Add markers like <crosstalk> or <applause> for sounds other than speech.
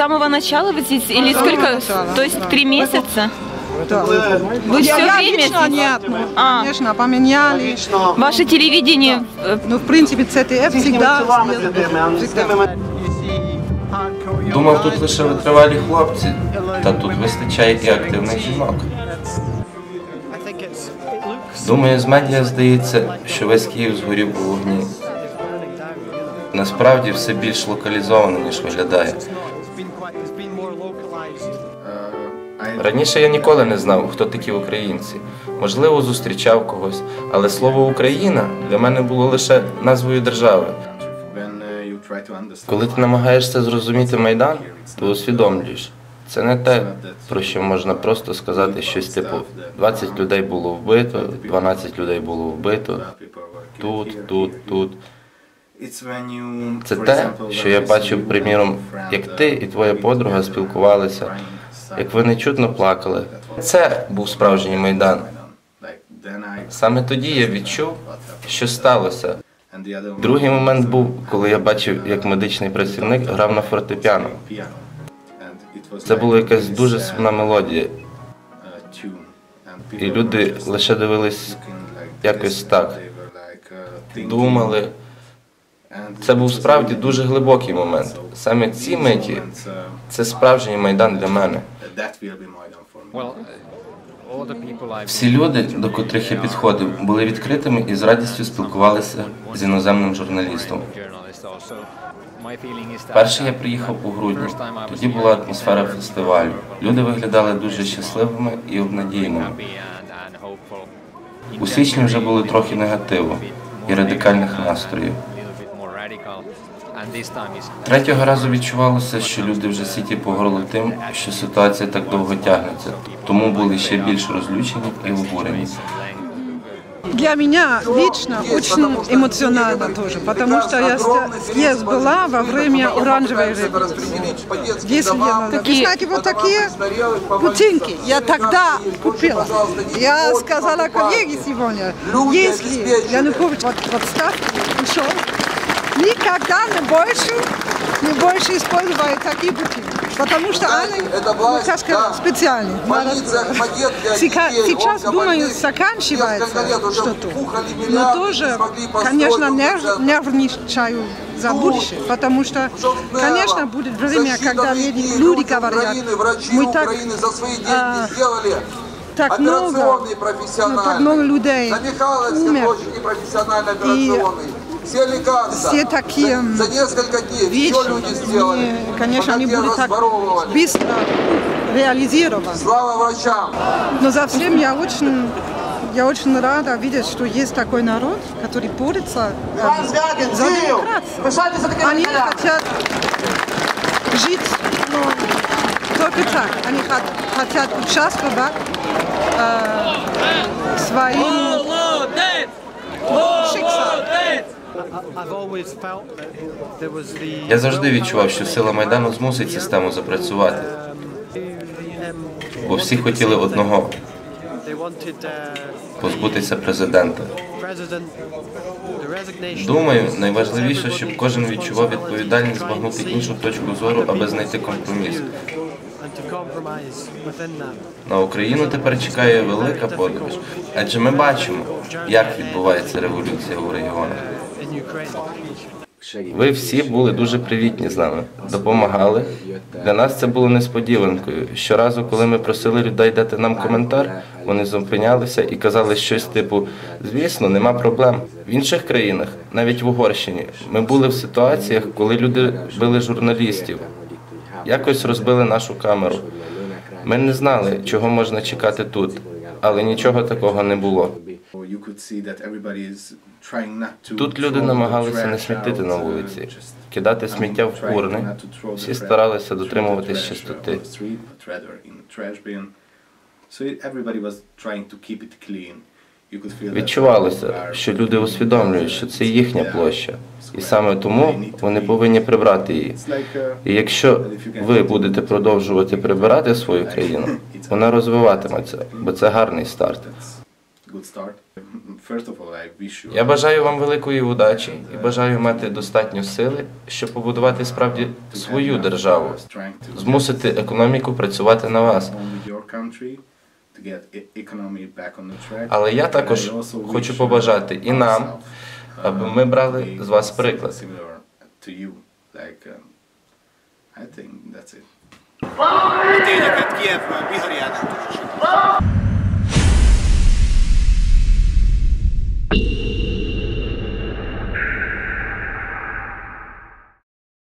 самого начала вы здесь или сколько? начала, То есть да. три месяца? Да. Вы Я, все я время лично здесь? нет, ну, А. конечно, поменяли. Ваше телевидение э, Ну, в принципе, ЦТФ всегда следует. Всегда. Думав, тут лише витривалі хлопці, та тут вистачає і активних жінок. Думаю, з медіа здається, що весь Київ згорів у вогні. Насправді все більш локалізовано, ніж виглядає. Раніше я ніколи не знав, хто такі українці. Можливо, зустрічав когось, але слово Україна для мене було лише назвою держави. Коли ти намагаєшся зрозуміти Майдан, то усвідомлюєш. Це не те, про що можна просто сказати щось типу 20 людей було вбито, 12 людей було вбито, тут, тут, тут. Це те, що я бачив, приміром, як ти і твоя подруга спілкувалися, як ви нечутно плакали. Це був справжній майдан. Саме тоді я відчув, що сталося. Другий момент був, коли я бачив, як медичний працівник грав на фортепіано. Це була якась дуже сумна мелодія, і люди лише дивились якось так, думали. Це був справді дуже глибокий момент. Саме ці миті це справжній майдан для мене. Всі люди, до котрих я підходив, були відкритими і з радістю спілкувалися з іноземним журналістом. Перший я приїхав у грудні. Тоді була атмосфера фестивалю. Люди виглядали дуже щасливими і обнадійними. У січні вже були трохи негативу і радикальних настроїв. Третього разу відчувалося, що люди вже сіті по горло тим, що ситуація так довго тягнеться, тому були ще більш розлючені і обурені. Для меня лично очень эмоционально тоже, потому что я ст- здесь была во время оранжевой революции. Здесь я, вы знаете, вот такие бутинки я тогда купила. Я сказала коллеге сегодня, если Янукович вот в отставку ушел, никогда не больше, не больше использовать такие бутинки. Потому что они, ну, как сказать, специальные. Сека- Сейчас, думаю, заканчивается что-то. Но тоже, конечно, нерв- нервничаю за будущее. Потому что, конечно, будет время, когда люди люди говорят, мы так, а, так много, ну, так много людей умер. И все лекарства. все такие м, За несколько дней вещи, что люди сделали? не- конечно, не Хотели, будут так быстро реализированы. Слава врачам! Но за всем я очень, я очень рада видеть, что есть такой народ, который борется э, за демократию. Они хотят жить ну, только так. Они хот- хотят участвовать э, своим шиксом. Я завжди відчував, що сила майдану змусить систему запрацювати, бо всі хотіли одного позбутися президента. Думаю, найважливіше, щоб кожен відчував відповідальність збагнути іншу точку зору, аби знайти компроміс. На Україну тепер чекає велика подорож, адже ми бачимо, як відбувається революція у регіонах. Ви всі були дуже привітні з нами, допомагали. Для нас це було несподіванкою. Щоразу, коли ми просили людей дати нам коментар, вони зупинялися і казали щось типу: звісно, нема проблем. В інших країнах, навіть в Угорщині, ми були в ситуаціях, коли люди били журналістів, якось розбили нашу камеру. Ми не знали, чого можна чекати тут, але нічого такого не було. Тут люди намагалися не смітити на вулиці, кидати сміття в урни. Всі старалися дотримуватись чистоти. Відчувалося, що люди усвідомлюють, що це їхня площа, і саме тому вони повинні прибрати її. І якщо ви будете продовжувати прибирати свою країну, <laughs> вона розвиватиметься, бо це гарний старт. Я бажаю вам великої удачі і бажаю мати достатньо сили, щоб побудувати справді свою державу, змусити економіку працювати на вас. e- economy back on the track. Але я також хочу побажати і нам, аби ми брали з вас приклад. Similar to you, like um,